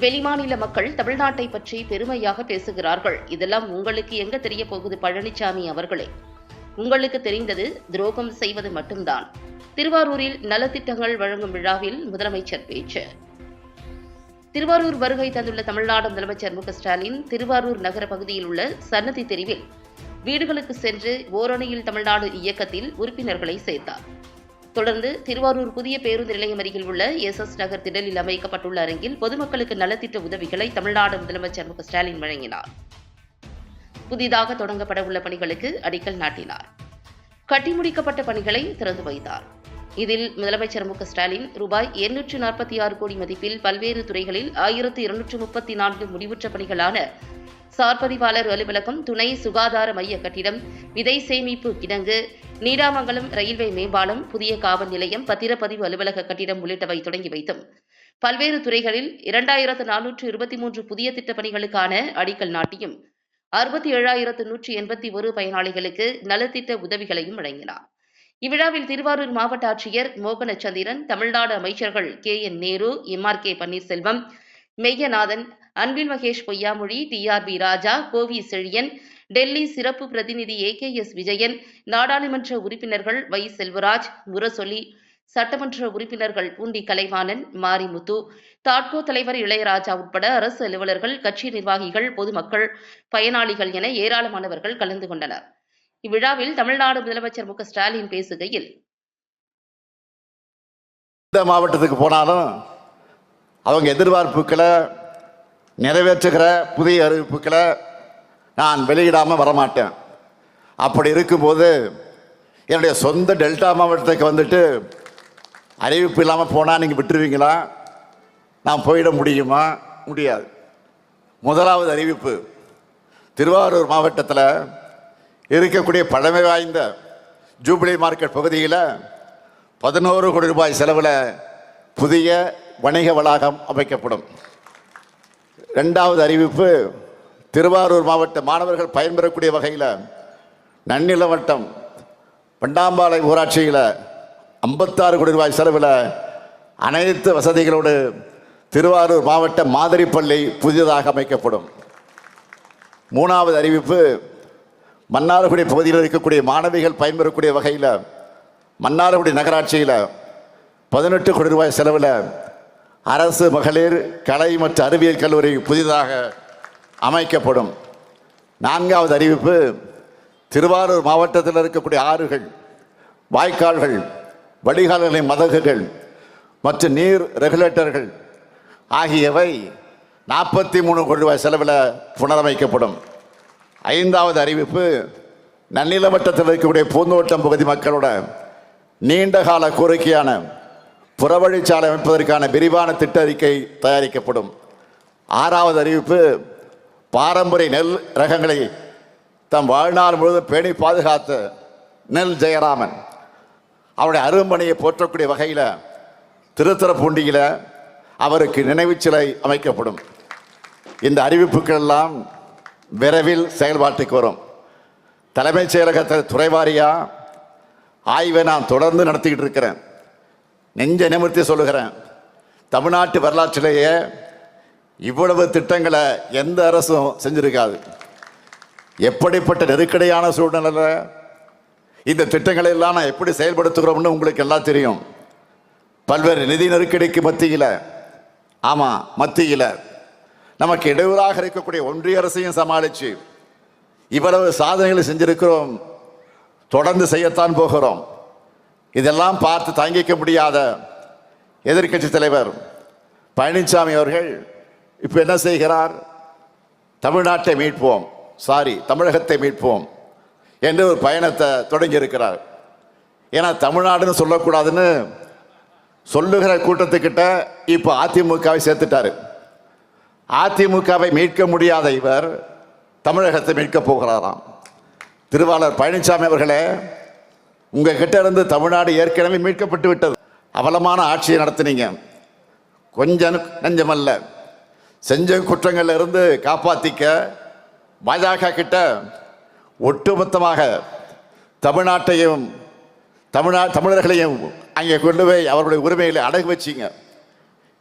வெளிமாநில மக்கள் தமிழ்நாட்டை பற்றி பெருமையாக பேசுகிறார்கள். இதெல்லாம் உங்களுக்கு எங்க தெரிய போகுது பழனிசாமி அவர்களே? உங்களுக்கு தெரிந்தது துரோகம் செய்வது மட்டும்தான். திருவாரூரில் நலத்திட்டங்கள் வழங்கும் விழாவில் முதலமைச்சர் பேச்சு. திருவாரூர் வருகை தந்துள்ள தமிழ்நாடு முதலமைச்சர் மு ஸ்டாலின் திருவாரூர் நகர பகுதியில் உள்ள சன்னதி தெருவில் வீடுகளுக்கு சென்று ஓரணியில் தமிழ்நாடு இயக்கத்தில் உறுப்பினர்களை சேர்த்தார். தொடர்ந்து திருவாரூர் புதிய பேருந்து நிலையம் அருகில் உள்ள எஸ் எஸ் நகர் திடலில் அமைக்கப்பட்டுள்ள அரங்கில் பொதுமக்களுக்கு நலத்திட்ட உதவிகளை தமிழ்நாடு முதலமைச்சர் மு ஸ்டாலின் வழங்கினார். புதிதாக தொடங்கப்பட உள்ள பணிகளுக்கு அடிக்கல் நாட்டினார். கட்டி முடிக்கப்பட்ட பணிகளை திறந்து வைத்தார். இதில் முதலமைச்சர் மு ஸ்டாலின் ரூபாய் எண்ணூற்று நாற்பத்தி ஆறு கோடி மதிப்பில் பல்வேறு துறைகளில் ஆயிரத்து இருநூற்று முப்பத்தி நான்கு முடிவுற்ற பணிகளான சார்பதிவாளர் அலுவலகம் துணை சுகாதார மைய கட்டிடம் விதை சேமிப்பு கிடங்கு நீடாமங்கலம் ரயில்வே மேம்பாலம் புதிய காவல் நிலையம் பத்திரப்பதிவு அலுவலக கட்டிடம் உள்ளிட்டவை தொடங்கி வைத்தும். பல்வேறு துறைகளில் இரண்டாயிரத்து நானூற்று இருபத்தி மூன்று புதிய திட்டப் பணிகளுக்கான அடிக்கல் நாட்டியும் அறுபத்தி ஏழாயிரத்து நூற்றி எண்பத்தி ஒரு பயனாளிகளுக்கு நலத்திட்ட உதவிகளையும் வழங்கினார். இவ்விழாவில் திருவாரூர் மாவட்ட ஆட்சியர் மோகனச்சந்திரன் தமிழ்நாடு அமைச்சர்கள் K N Nehru M R K Panneerselvam Meyyanathan Anbil Mahesh Poyyamozhi T R B Raja Kovi Chezhiyan Delhi சிறப்பு பிரதிநிதி ஏ கே எஸ் விஜயன் நாடாளுமன்ற உறுப்பினர்கள் வை. செல்வராஜ் முரசொலி சட்டமன்ற உறுப்பினர்கள் பூண்டி கலைவாணன் மாரிமுத்து தாட்கோ தலைவர் இளையராஜா உட்பட அரசு அலுவலர்கள் கட்சி நிர்வாகிகள் பொதுமக்கள் பயனாளிகள் என ஏராளமானவர்கள் கலந்து கொண்டனர். இவ்விழாவில் தமிழ்நாடு முதலமைச்சர் மு. ஸ்டாலின் பேசுகையில் இந்த மாவட்டத்துக்கு போனாலும் அவங்க எதிர்பார்ப்புகளை நிறைவேற்றுகிற புதிய அறிவிப்புகளை நான் வெளியிடாமல் வரமாட்டேன். அப்படி இருக்கும்போது என்னுடைய சொந்த டெல்டா மாவட்டத்துக்கு வந்துட்டு அறிவிப்பு இல்லாமல் போனால் நீங்கள் விட்டுருவீங்களா? நான் போயிட முடியுமா? முடியாது. முதலாவது அறிவிப்பு திருவாரூர் மாவட்டத்தில் இருக்கக்கூடிய பழமை வாய்ந்த ஜூபிலி மார்க்கெட் பகுதியில் பதினோரு கோடி ரூபாய் செலவில் புதிய வணிக வளாகம் அமைக்கப்படும். ரெண்டாவது அறிவிப்பு திருவாரூர் மாவட்ட மாணவர்கள் பயன்பெறக்கூடிய வகையில் நன்னில வட்டம் பண்டாம்பாளையம் ஊராட்சியில் ஐம்பத்தாறு கோடி ரூபாய் செலவில் அனைத்து வசதிகளோடு திருவாரூர் மாவட்ட மாதிரி பள்ளி புதியதாக அமைக்கப்படும். மூணாவது அறிவிப்பு மன்னார்குடி பகுதியில் இருக்கக்கூடிய மாணவிகள் பயன்பெறக்கூடிய வகையில் மன்னார்குடி நகராட்சியில் பதினெட்டு கோடி ரூபாய் செலவில் அரசு மகளிர் கலை மற்றும் அறிவியல் கல்லூரி புதிதாக அமைக்கப்படும். நான்காவது அறிவிப்பு திருவாரூர் மாவட்டத்தில் இருக்கக்கூடிய ஆறுகள் வாய்க்கால்கள் வடிகால்களின் மதகுகள் மற்றும் நீர் ரெகுலேட்டர்கள் ஆகியவை நாற்பத்தி மூணு கோடி ரூபாய் செலவில் புனரமைக்கப்படும். ஐந்தாவது அறிவிப்பு நன்னில வட்டத்தில் இருக்கக்கூடிய பூந்தோட்டம் பகுதி மக்களோட நீண்டகால கோரிக்கையான புறவழிச்சாலை அமைப்பதற்கான விரிவான திட்ட அறிக்கை தயாரிக்கப்படும். ஆறாவது அறிவிப்பு பாரம்பரிய நெல் ரகங்களை தம் வாழ்நாள் முழுவதும் பேணி பாதுகாத்த நெல் ஜெயராமன். அவருடைய அரும்பணியை போற்றக்கூடிய வகையில் திருத்தரப்பூண்டியில் அவருக்கு நினைவு சிலை அமைக்கப்படும். இந்த அறிவிப்புகள் எல்லாம் விரைவில் செயல்பாட்டுக்கு வரும். தலைமைச் செயலகத்தில் துறைவாரியாக ஆய்வை நான் தொடர்ந்து நடத்திக்கிட்டு இருக்கிறேன். நெஞ்ச நிமிர்த்தி சொல்லுகிறேன். தமிழ்நாட்டு வரலாற்றிலேயே இவ்வளவு திட்டங்களை எந்த அரசும் செஞ்சுருக்காது. எப்படிப்பட்ட நெருக்கடியான சூழ்நிலையில் இந்த திட்டங்களை எல்லாம் நான் எப்படி செயல்படுத்துகிறோம்னு உங்களுக்கு எல்லாம் தெரியும். பல்வேறு நிதி நெருக்கடிக்கு மத்தியில் ஆமாம் மத்தியில் நமக்கு இடையூறாக இருக்கக்கூடிய ஒன்றிய அரசையும் சமாளித்து இவ்வளவு சாதனைகளை செஞ்சிருக்கிறோம். தொடர்ந்து செய்யத்தான் போகிறோம். இதெல்லாம் பார்த்து தங்கிக்க முடியாத எதிர்க்கட்சி தலைவர் பழனிசாமி அவர்கள் இப்போ என்ன செய்கிறார்? தமிழ்நாட்டை மீட்போம். சாரி தமிழகத்தை மீட்போம் என்று ஒரு பயணத்தை தொடங்கி இருக்கிறார் ஏன்னா தமிழ்நாடுன்னு சொல்லக்கூடாதுன்னு சொல்லுகிற கூட்டத்துக்கிட்ட இப்போ அதிமுகவை சேர்த்துட்டாரு. அதிமுகவை மீட்க முடியாத இவர் தமிழகத்தை மீட்கப் போகிறாராம். திருவாளர் பழனிசாமி அவர்களே உங்கள் கிட்ட இருந்து தமிழ்நாடு ஏற்கனவே மீட்கப்பட்டு விட்டது. அவலமான ஆட்சியை நடத்தினீங்க. கொஞ்சம் நஞ்சமல்ல. செஞ்ச குற்றங்கள்ல இருந்து காப்பாத்திக்க பாஜக கிட்ட ஒட்டுமொத்தமாக தமிழ்நாட்டையும் தமிழ்நா தமிழர்களையும் அங்கே கொண்டு போய் அவர்களுடைய உரிமைகளை அடகு வச்சிங்க.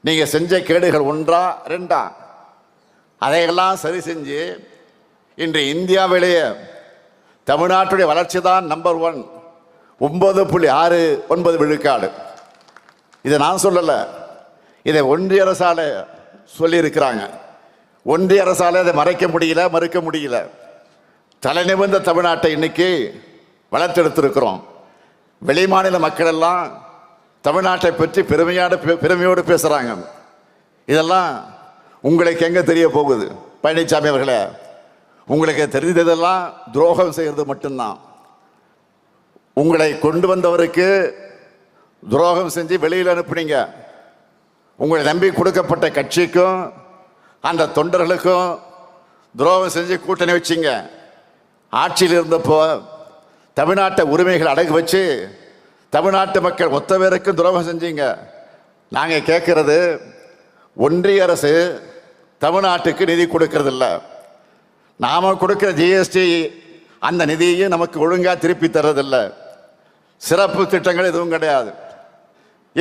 நீங்கள் செஞ்ச கேடுகள் ஒன்றா ரெண்டா? அதையெல்லாம் சரி செஞ்சு இன்று இந்தியாவிலேயே தமிழ்நாட்டுடைய வளர்ச்சி தான் நம்பர் ஒன் ஒன்பது புள்ளி ஆறு ஒன்பது விழுக்காடு. இதை நான் சொல்லலை. இதை ஒன்றிய அரசால் சொல்லியிருக்கிறாங்க. ஒன்றிய அரசால் அதை மறைக்க முடியல மறுக்க முடியல. தலைநிமிர்ந்த தமிழ்நாட்டை இன்னைக்கு வளர்த்தெடுத்திருக்கிறோம். வெளிமாநில மக்கள் எல்லாம் தமிழ்நாட்டை பற்றி பெருமையோடு பெருமையோடு பேசுகிறாங்க இதெல்லாம் உங்களுக்கு எங்கே தெரிய போகுது? பழனிசாமி அவர்களே உங்களுக்கு தெரிந்ததெல்லாம் துரோகம் செய்கிறது மட்டும்தான். உங்களை கொண்டு வந்தவருக்கு துரோகம் செஞ்சு வெளியில் அனுப்புனீங்க. உங்களை நம்பி கொடுக்கப்பட்ட கட்சிக்கும் அந்த தொண்டர்களுக்கும் துரோகம் செஞ்சு கூட்டணி வச்சிங்க. ஆட்சியில் இருந்தப்போ தமிழ்நாட்டை உரிமைகள் அடகு வச்சு தமிழ்நாட்டு மக்கள் மொத்த பேருக்கும் துரோகம் செஞ்சீங்க. நாங்கள் கேட்குறது ஒன்றிய அரசு தமிழ்நாட்டுக்கு நிதி கொடுக்கறதில்ல. நாம கொடுக்குற ஜிஎஸ்டி அந்த நிதியையும் நமக்கு ஒழுங்காக திருப்பி தர்றதில்லை. சிறப்பு திட்டங்கள் எதுவும் கிடையாது.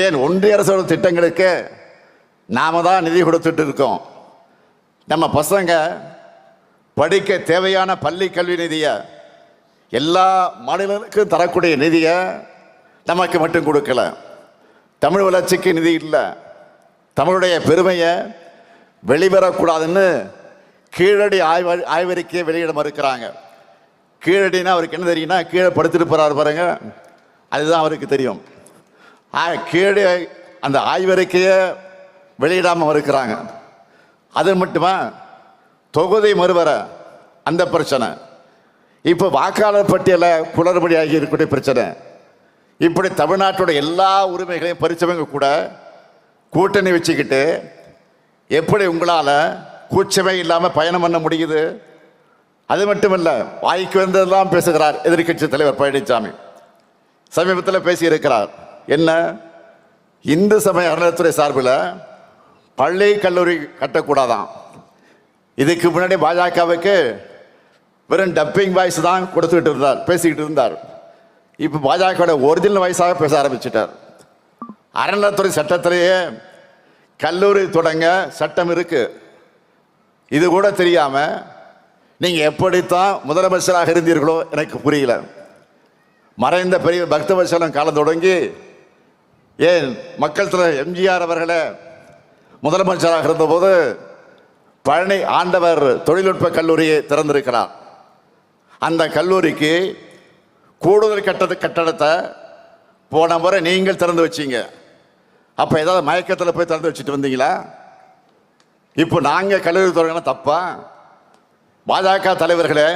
ஏன் ஒன்றிய அரசோட திட்டங்களுக்கு நாம தான் நிதி கொடுத்துட்டு இருக்கோம். நம்ம பசங்க படிக்க தேவையான பள்ளி கல்வி நிதியை எல்லா மாநிலங்களுக்கும் தரக்கூடிய நிதியை நமக்கு மட்டும் கொடுக்கல. தமிழ் வளர்ச்சிக்கு நிதி இல்லை. தமிழுடைய பெருமையை வெளிவரக்கூடாதுன்னு கீழடி ஆய்வு ஆய்வறிக்கையை வெளியிட மறுக்கிறாங்க. கீழடினா அவருக்கு என்ன தெரியும்னா கீழே படுத்துட்டு போகிறார் பாருங்கள் அதுதான் அவருக்கு தெரியும். கீழே அந்த ஆய்வறிக்கையை வெளியிடாமல் இருக்கிறாங்க அது மட்டுமா? தொகுதி மறுவர அந்த பிரச்சனை. இப்போ வாக்காளர் பட்டியலை குளறுபடியாகி இருக்கக்கூடிய பிரச்சனை. இப்படி தமிழ்நாட்டோட எல்லா உரிமைகளையும் பறிச்சவங்க கூட கூட்டணி வச்சுக்கிட்டு எப்படி உங்களால் கூச்சமே இல்லாமல் பயணம் பண்ண முடியுது? அது மட்டுமல்ல வாய்க்கு வந்ததெல்லாம் பேசுகிறார் எதிர்க்கட்சி தலைவர் பழனிசாமி சமீபத்தில் பேசியிருக்கிறார். என்ன? இந்து சமய அறநிலைத்துறை சார்பில் பள்ளி கல்லூரி கட்டக்கூடாதான். இதுக்கு முன்னாடி பாஜகவுக்கு வெறும் டப்பிங் வாய்ஸ் தான் கொடுத்துக்கிட்டு இருந்தார் பேசிக்கிட்டு இருந்தார். இப்போ பாஜகவோட ஒரிஜினல் வாய்ஸாக பேச ஆரம்பிச்சிட்டார். அறநிலைத்துறை சட்டத்திலேயே கல்லூரி தொடங்க சட்டம் இருக்கு. இது கூட தெரியாமல் நீங்கள் எப்படித்தான் முதலமைச்சராக இருந்தீர்களோ எனக்கு புரியல. மறைந்த பெரிய பக்தவசலம் காலம் தொடங்கி ஏன் மக்கள் தலைவர் எம்ஜிஆர் அவர்களை முதலமைச்சராக இருந்தபோது பழனி ஆண்டவர் தொழில்நுட்ப கல்லூரியை திறந்திருக்கிறார். அந்த கல்லூரிக்கு கூடுதல் கட்டட கட்டடத்தை போன முறை நீங்கள் திறந்து வச்சீங்க. அப்போ ஏதாவது மயக்கத்தில் போய் திறந்து வச்சுட்டு வந்தீங்களா? இப்போ நாங்கள் கல்லூரி தொடங்கினா தப்பா? பாஜக தலைவர்களே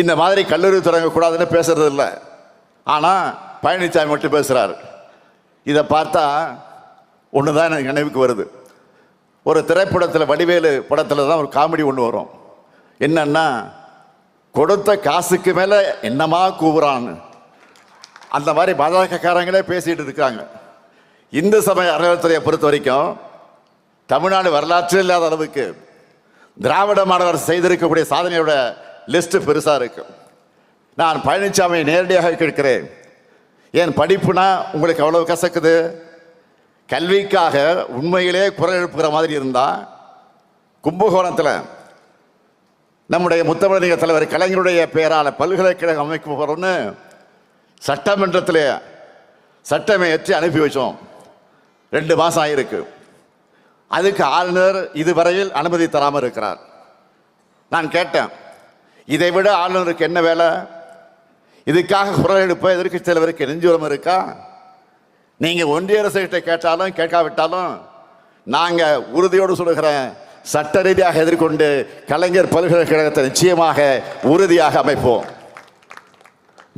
இந்த மாதிரி கல்லூரி தொடங்கக்கூடாதுன்னு பேசுறது இல்லை. ஆனால் பழனிசாமி மட்டும் பேசுகிறார் இதை பார்த்தா ஒன்று தான் எனக்கு நினைவுக்கு வருது. ஒரு திரைப்படத்தில் வடிவேலு படத்தில் தான் ஒரு காமெடி ஒன்று வரும். என்னன்னா கொடுத்த காசுக்கு மேலே என்னமா கூவுறான்னு. அந்த மாதிரி பாஜகக்காரங்களே பேசிகிட்டு இருக்காங்க. இந்து சமய அறநிலையத்துறையை பொறுத்த வரைக்கும் தமிழ்நாடு வரலாற்றில் இல்லாத அளவுக்கு திராவிட மாணவர் செய்திருக்கக்கூடிய சாதனையோட லிஸ்ட்டு பெருசாக இருக்குது நான் பழனிசாமியை நேரடியாக கேட்கிறேன். ஏன் படிப்புனா உங்களுக்கு அவ்வளவு கசக்குது? கல்விக்காக உண்மையிலே குரல் எழுப்புகிற மாதிரி இருந்தால் கும்பகோணத்தில் நம்முடைய முத்தமிழக தலைவர் கலைஞருடைய பெயரால் பல்கலைக்கழகம் அமைக்க போகிறோம்னு சட்டமன்றத்தில் சட்டமே ஏற்றி அனுப்பி வச்சோம். ரெண்டு மாதம் ஆயிருக்கு. அதுக்கு ஆளுநர் இதுவரையில் அனுமதி தராமல் இருக்கிறார். நான் கேட்டேன் இதை விட ஆளுநருக்கு என்ன வேலை? இதுக்காக குரல் எடுப்ப எதிர்க்கட்சி தலைவருக்கு நெஞ்சுரம் இருக்கா? நீங்க ஒன்றிய அரசு கிட்ட கேட்டாலும் கேட்காவிட்டாலும் நாங்க உறுதியோடு சொல்லுகிறேன் சட்ட ரீதியாக எதிர்கொண்டு கலைஞர் பல்கலைக்கழகத்தை நிச்சயமாக உறுதியாக அமைப்போம்.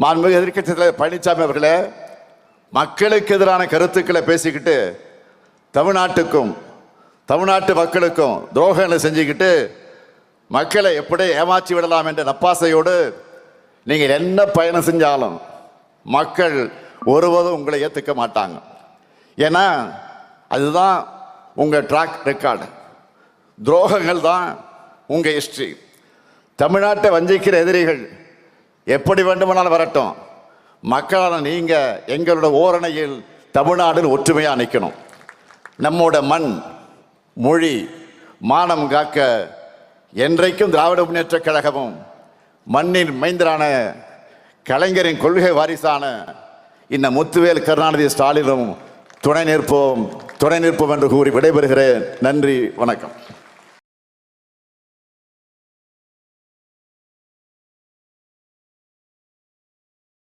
மாண்புமிகு எதிர்க்கட்சி தலைவர் பழனிசாமி அவர்களே மக்களுக்கு எதிரான கருத்துக்களை பேசிக்கிட்டு தமிழ்நாட்டுக்கும் தமிழ்நாட்டு மக்களுக்கும் துரோகங்களை செஞ்சுக்கிட்டு மக்களை எப்படி ஏமாற்றி விடலாம் என்ற நப்பாசையோடு நீங்கள் என்ன பயணம் செஞ்சாலும் மக்கள் ஒருவதும் உங்களை ஏற்றுக்க மாட்டாங்க. ஏன்னா அதுதான் உங்கள் ட்ராக் ரெக்கார்டு துரோகங்கள் தான் உங்கள் ஹிஸ்ட்ரி தமிழ்நாட்டை வஞ்சிக்கிற எதிரிகள் எப்படி வேண்டுமானாலும் வரட்டும். மக்களான நீங்கள் எங்களோட ஓரணையில் தமிழ்நாடு ஒற்றுமையாக நிற்கணும் நம்மோட மண் மொழி மானம் காக்க என்றைக்கும் திராவிட முன்னேற்றக் கழகமும் மண்ணின் மைந்தரான கலைஞரின் கொள்கை வாரிசான இந்த முத்துவேல் கருணாநிதி ஸ்டாலினும் துணை நிற்போம் துணை நிற்போம் என்று கூறி விடைபெறுகிறேன். நன்றி வணக்கம்.